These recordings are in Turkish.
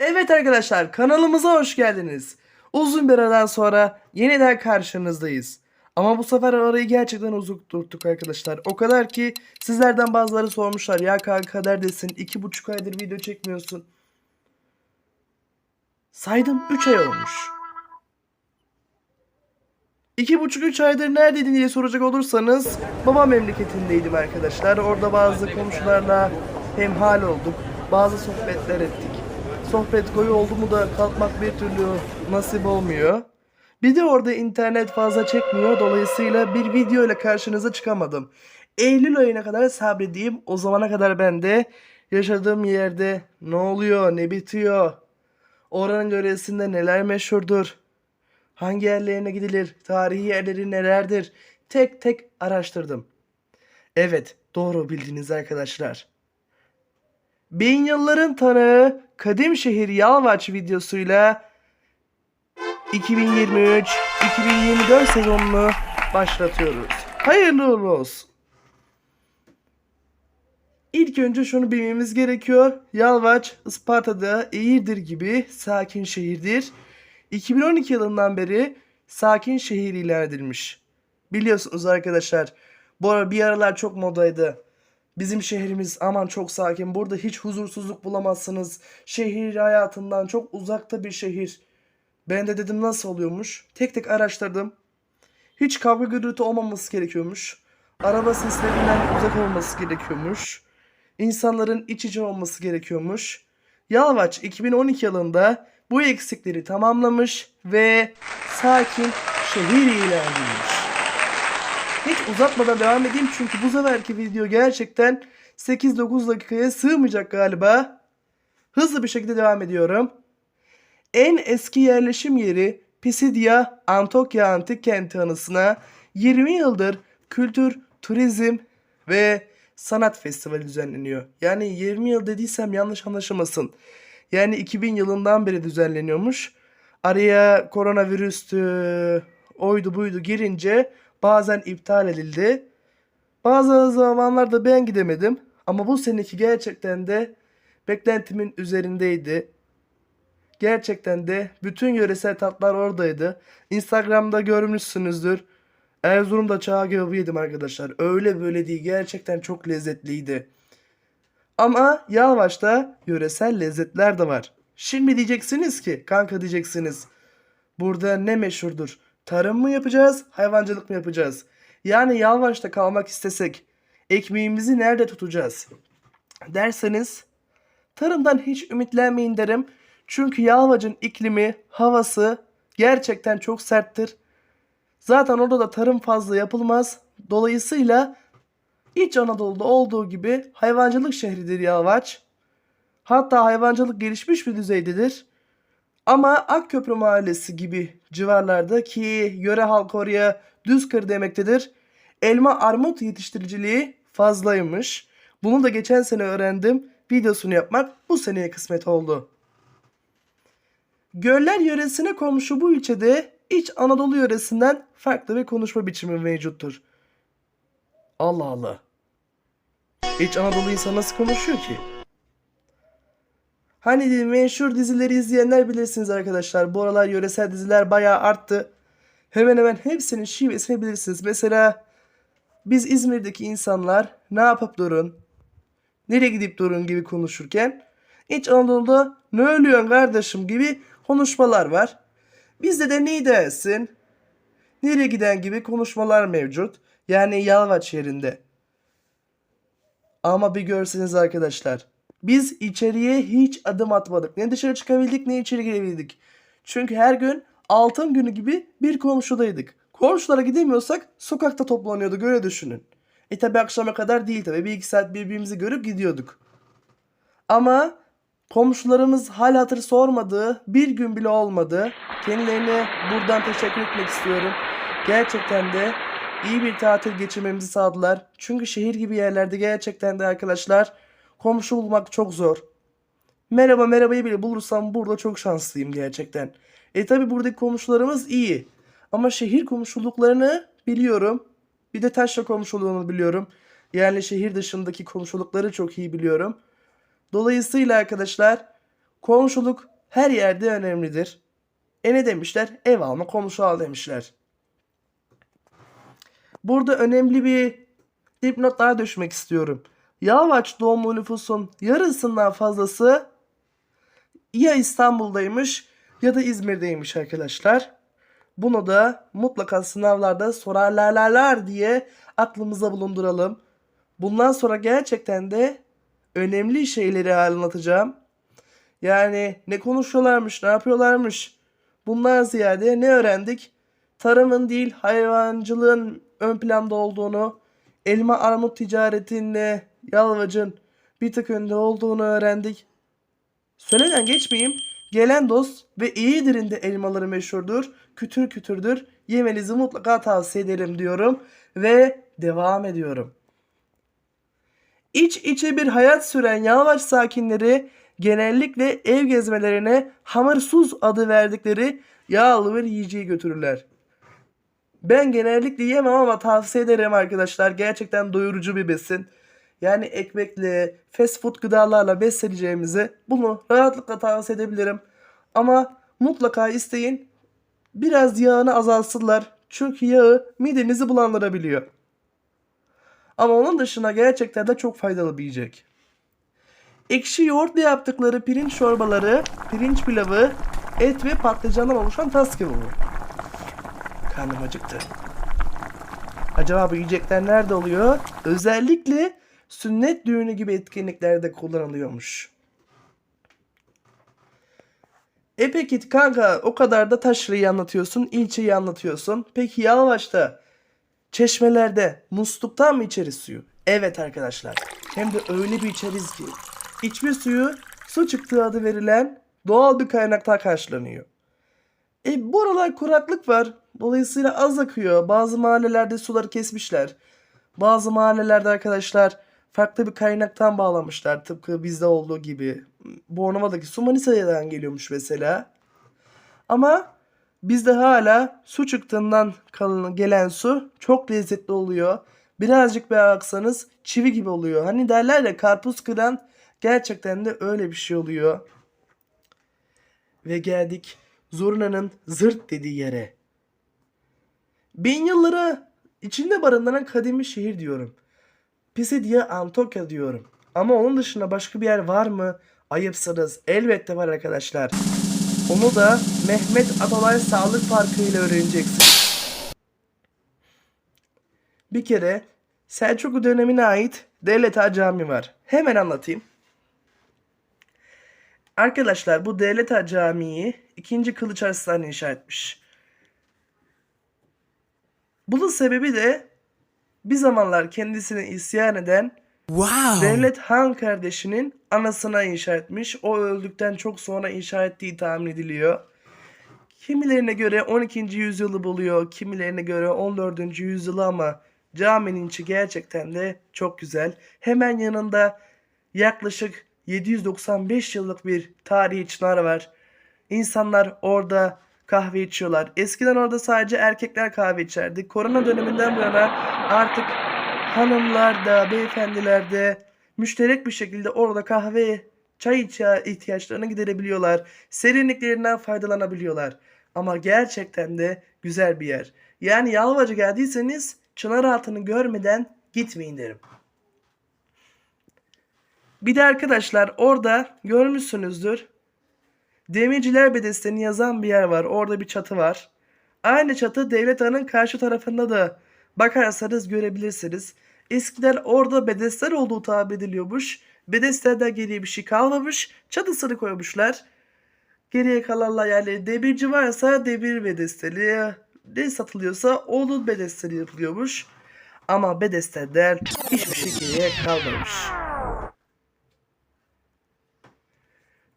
Evet arkadaşlar kanalımıza hoş geldiniz. Uzun bir aradan sonra yeniden karşınızdayız. Ama bu sefer arayı gerçekten uzun tuttuk arkadaşlar. O kadar ki sizlerden bazıları sormuşlar. Ya kanka neredesin? İki buçuk aydır video çekmiyorsun. Saydım 3 ay olmuş. İki buçuk üç aydır neredeydin diye soracak olursanız baba memleketindeydim arkadaşlar. Orada bazı komşularla hemhal olduk. Bazı sohbetler ettik. Sohbet koyu oldu mu da kalkmak bir türlü nasip olmuyor. Bir de orada internet fazla çekmiyor. Dolayısıyla bir video ile karşınıza çıkamadım. Eylül ayına kadar sabredeyim. O zamana kadar ben de yaşadığım yerde ne oluyor, ne bitiyor, oranın yöresinde neler meşhurdur, hangi yerlerine gidilir, tarihi yerleri nelerdir tek tek araştırdım. Evet, doğru bildiniz arkadaşlar. Bin yılların tanığı Kadim Şehir Yalvaç videosuyla 2023-2024 sezonunu başlatıyoruz. Hayırlı olsun. İlk önce şunu bilmemiz gerekiyor. Yalvaç, Isparta'da Eğirdir gibi sakin şehirdir. 2012 yılından beri sakin şehir ilan edilmiş. Biliyorsunuz arkadaşlar. Bu ara bir aralar çok modaydı. Bizim şehrimiz aman çok sakin. Burada hiç huzursuzluk bulamazsınız. Şehir hayatından çok uzakta bir şehir. Ben de dedim nasıl oluyormuş. Tek tek araştırdım. Hiç kavga gürültü olmaması gerekiyormuş. Araba seslerinden uzak olması gerekiyormuş. İnsanların iç içe olması gerekiyormuş. Yalvaç 2012 yılında bu eksikleri tamamlamış ve sakin şehir ilan edilmiş. Hiç uzatmadan devam edeyim çünkü bu seferki video gerçekten 8-9 dakikaya sığmayacak galiba. Hızlı bir şekilde devam ediyorum. En eski yerleşim yeri Pisidia Antokya Antik Kenti anısına 20 yıldır kültür, turizm ve sanat festivali düzenleniyor. Yani 20 yıl dediysem yanlış anlaşılmasın. Yani 2000 yılından beri düzenleniyormuş. Araya koronavirüstü, oydu buydu girince bazen iptal edildi. Bazı zamanlarda ben gidemedim. Ama bu seneki gerçekten de beklentimin üzerindeydi. Gerçekten de bütün yöresel tatlar oradaydı. Instagram'da görmüşsünüzdür. Erzurum'da çağ gibi yedim arkadaşlar. Öyle böyle değil. Gerçekten çok lezzetliydi. Ama Yalvaç'ta yöresel lezzetler de var. Şimdi diyeceksiniz ki kanka diyeceksiniz. Burada ne meşhurdur? Tarım mı yapacağız, hayvancılık mı yapacağız? Yani Yalvaç'ta kalmak istesek ekmeğimizi nerede tutacağız? Derseniz tarımdan hiç ümitlenmeyin derim. Çünkü Yalvaç'ın iklimi, havası gerçekten çok serttir. Zaten orada da tarım fazla yapılmaz. Dolayısıyla İç Anadolu'da olduğu gibi hayvancılık şehridir Yalvaç. Hatta hayvancılık gelişmiş bir düzeydedir. Ama Akköprü Mahallesi gibi civarlarda ki yöre halkı oraya düzkır demektedir. Elma armut yetiştiriciliği fazlaymış. Bunu da geçen sene öğrendim. Videosunu yapmak bu seneye kısmet oldu. Göller yöresine komşu bu ilçede İç Anadolu yöresinden farklı bir konuşma biçimi mevcuttur. Allah Allah. İç Anadolu insan nasıl konuşuyor ki? Hani meşhur dizileri izleyenler bilirsiniz arkadaşlar. Bu aralar yöresel diziler bayağı arttı. Hemen hemen hepsinin şivesini bilirsiniz. Mesela biz İzmir'deki insanlar ne yapıp durun, nereye gidip durun gibi konuşurken İç Anadolu'da ne ölüyorsun kardeşim gibi konuşmalar var. Bizde de ne dersin, nereye giden gibi konuşmalar mevcut. Yani Yalvaç yerinde. Ama bir görseniz arkadaşlar. Biz içeriye hiç adım atmadık. Ne dışarı çıkabildik ne içeri girebildik. Çünkü her gün altın günü gibi bir komşudaydık. Komşulara gidemiyorsak sokakta toplanıyorduk öyle düşünün. E tabi akşama kadar değil tabi. Bir iki saat birbirimizi görüp gidiyorduk. Ama komşularımız hal hatır sormadığı bir gün bile olmadı. Kendilerine buradan teşekkür etmek istiyorum. Gerçekten de iyi bir tatil geçirmemizi sağladılar. Çünkü şehir gibi yerlerde gerçekten de arkadaşlar komşu bulmak çok zor. Merhaba merhabayı bile bulursam burada çok şanslıyım gerçekten. E tabi buradaki komşularımız iyi. Ama şehir komşuluklarını biliyorum. Bir de taşra komşuluğunu biliyorum. Yani şehir dışındaki komşulukları çok iyi biliyorum. Dolayısıyla arkadaşlar Komşuluk her yerde önemlidir. E ne demişler? Ev alma komşu al demişler. Burada önemli bir dipnot daha düşmek istiyorum. Yalvaç doğumlu nüfusun yarısından fazlası ya İstanbul'daymış ya da İzmir'deymiş arkadaşlar. Bunu da mutlaka sınavlarda sorarlarlar diye aklımıza bulunduralım. Bundan sonra gerçekten de önemli şeyleri anlatacağım. Yani ne konuşuyorlarmış, ne yapıyorlarmış. Bundan ziyade ne öğrendik? Tarımın değil hayvancılığın ön planda olduğunu, elma armut ticaretinde Yalvac'ın bir tık önde olduğunu öğrendik. Söyleden geçmeyeyim. Gelen dost ve iyidir'in de elmaları meşhurdur. Kütür kütürdür. Yemenizi mutlaka tavsiye ederim diyorum. Ve devam ediyorum. İç içe bir hayat süren Yalvaç sakinleri genellikle ev gezmelerine hamırsuz adı verdikleri yağlı bir yiyeceği götürürler. Ben genellikle yemem ama tavsiye ederim arkadaşlar. Gerçekten doyurucu bir besin. Yani ekmekle, fast food gıdalarla besleneceğimizi bunu rahatlıkla tavsiye edebilirim. Ama mutlaka isteyin biraz yağını azaltsınlar. Çünkü yağı midenizi bulandırabiliyor. Ama onun dışında gerçekten de çok faydalı bir yiyecek. Ekşi yoğurtla yaptıkları pirinç çorbaları, pirinç pilavı, et ve patlıcandan oluşan tas kebabı. Karnım acıktı. Acaba bu yiyecekler nerede oluyor? Özellikle sünnet düğünü gibi etkinliklerde kullanılıyormuş. E peki kanka o kadar da taşrayı anlatıyorsun, ilçeyi anlatıyorsun. Peki Yalvaç'ta çeşmelerde musluktan mı içeriz suyu? Evet arkadaşlar. Hem de öyle bir içeriz ki. İçme suyu su çıktığı adı verilen doğal bir kaynaktan karşılanıyor. E bu aralar kuraklık var. Dolayısıyla az akıyor. Bazı mahallelerde suları kesmişler. Bazı mahallelerde arkadaşlar farklı bir kaynaktan bağlamışlar. Tıpkı bizde olduğu gibi. Bornova'daki su Manisa'dan geliyormuş mesela. Ama bizde hala su çıktığından kalan gelen su çok lezzetli oluyor. Birazcık bir aksanız çivi gibi oluyor. Hani derler ya karpuz kıran gerçekten de öyle bir şey oluyor. Ve geldik Zurna'nın zırt dediği yere. Bin yılları içinde barındıran kadimi şehir diyorum. Pisidia Antokya diyorum. Ama onun dışında başka bir yer var mı? Ayıpsınız. Elbette var arkadaşlar. Onu da Mehmet Atalay Sağlık Parkı ile öğreneceksin. Bir kere Selçuklu dönemine ait Devlet Ağa Camii var. Hemen anlatayım. Arkadaşlar bu Devlet Ağa Camii'yi 2. Kılıç Arslan inşa etmiş. Bunun sebebi de bir zamanlar kendisine isyan eden Wow. Devlet Han kardeşinin anasına inşa etmiş. O öldükten çok sonra inşa ettiği tahmin ediliyor. Kimilerine göre 12. yüzyılı buluyor, kimilerine göre 14. yüzyılı ama caminin içi gerçekten de çok güzel. Hemen yanında yaklaşık 795 yıllık bir tarihi çınar var. İnsanlar orada kahve içiyorlar. Eskiden orada sadece erkekler kahve içerdi. Korona döneminden bu yana artık hanımlar da beyefendiler de müşterek bir şekilde orada kahve, çay ihtiyaçlarını giderebiliyorlar. Serinliklerinden faydalanabiliyorlar. Ama gerçekten de güzel bir yer. Yani Yalvac'a geldiyseniz çınar altını görmeden gitmeyin derim. Bir de arkadaşlar orada görmüşsünüzdür. Demirciler Bedesteni yazan bir yer var. Orada bir çatı var. Aynı çatı Devlet Ağa'nın karşı tarafında da bakarsanız görebilirsiniz. Eskiden orada bedestler olduğu tabir ediliyormuş. Bedestlerden geriye bir şey kalmamış. Çatısını koymuşlar. Geriye kalanlar yani demirci varsa demir bedesteli ne satılıyorsa onun bedesteli yapılıyormuş. Ama bedesteller hiçbir şey geriye kalmamış.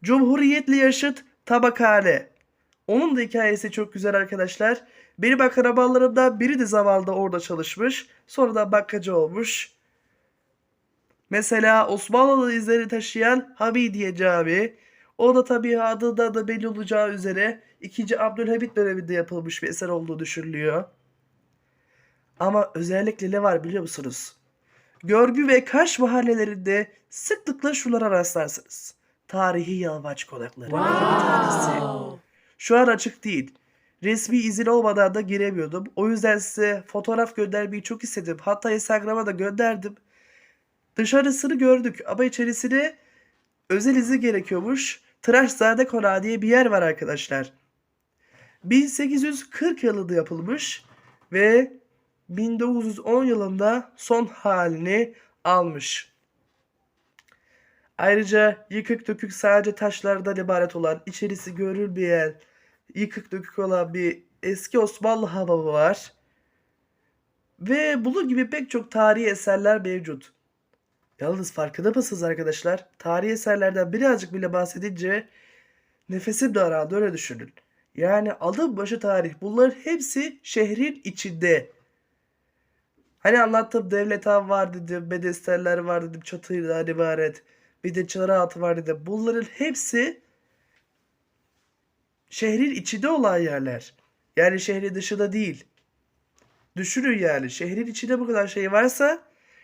Cumhuriyetli yaşıt tabakhane. Onun da hikayesi çok güzel arkadaşlar. Benim akrabalarımdan biri de zavallı orada çalışmış. Sonra da bakkacı olmuş. Mesela Osmanlı izleri taşıyan Hamidiye Camii. O da tabii adında da belli olacağı üzere 2. Abdülhamit döneminde yapılmış bir eser olduğu düşünülüyor. Ama özellikle ne var biliyor musunuz? Görgü ve Kaş mahallelerinde sıklıkla şunlara rastlarsınız. Tarihi Yalvaç bir tanesi. Şu an açık değil. Resmi izin olmadan da giremiyordum. O yüzden size fotoğraf göndermeyi çok istedim. Hatta Instagram'a da gönderdim. Dışarısını gördük ama içerisine özel izin gerekiyormuş. Tıraşzade Konağı diye bir yer var arkadaşlar. 1840 yılında yapılmış ve 1910 yılında son halini almış. Ayrıca yıkık dökük sadece taşlardan ibaret olan, içerisi görülmeyen, yıkık dökük olan bir eski Osmanlı hamamı var. Ve bunun gibi pek çok tarihi eserler mevcut. Yalnız farkında mısınız arkadaşlar? Tarihi eserlerden birazcık bile bahsedince nefesim daraldı öyle düşünün. Yani alın başı tarih. Bunların hepsi şehrin içinde. Hani anlattığım devlet av var dedim, bedesterler var dedim, çatıyla ibaret. Bir de çınar altı var dedim. Bunların hepsi şehrin içinde olan yerler. Yani şehrin dışında değil. Düşünün yani şehrin içinde bu kadar şey varsa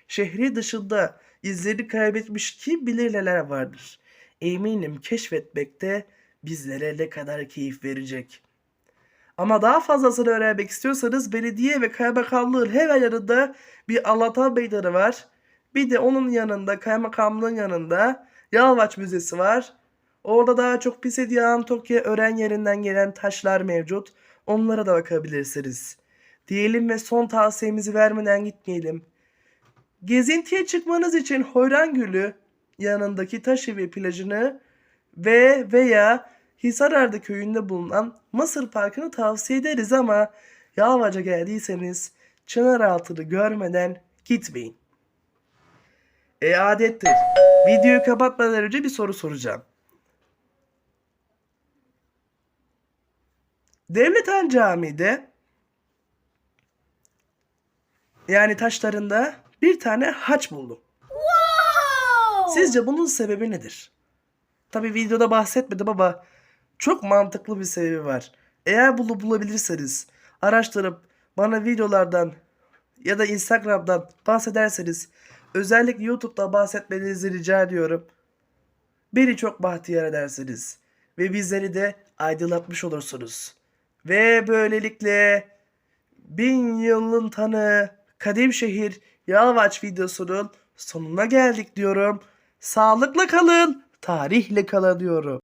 şehrin dışında izlerini kaybetmiş kim bilir neler vardır. Eminim keşfetmekte bizlere ne kadar keyif verecek. Ama daha fazlasını öğrenmek istiyorsanız belediye ve kaymakamlığın hemen yanında bir Alatan Meydanı var. Bir de onun yanında kaymakamlığın yanında Yalvaç Müzesi var. Orada daha çok Pisidia Antokya öğren yerinden gelen taşlar mevcut. Onlara da bakabilirsiniz. Diyelim ve son tavsiyemizi vermeden gitmeyelim. Gezintiye çıkmanız için Hoyran Gölü yanındaki Taşevi plajını ve veya Hisarar'da köyünde bulunan Mısır Parkı'nı tavsiye ederiz ama Yalvaç'a geldiyseniz Çınaraltı'nı görmeden gitmeyin. E adettir. Videoyu kapatmadan önce bir soru soracağım. Devleten Camii'de yani taşlarında bir tane haç buldum. Sizce bunun sebebi nedir? Tabi videoda bahsetmedim ama çok mantıklı bir sebebi var. Eğer bunu bulabilirseniz araştırıp bana videolardan ya da Instagram'dan bahsederseniz özellikle YouTube'da bahsetmenizi rica ediyorum. Beni çok bahtiyar edersiniz ve bizleri de aydınlatmış olursunuz. Ve böylelikle bin yılın tanı Kadim Şehir Yalvaç videosunun sonuna geldik diyorum. Sağlıkla kalın, tarihle kalın diyorum.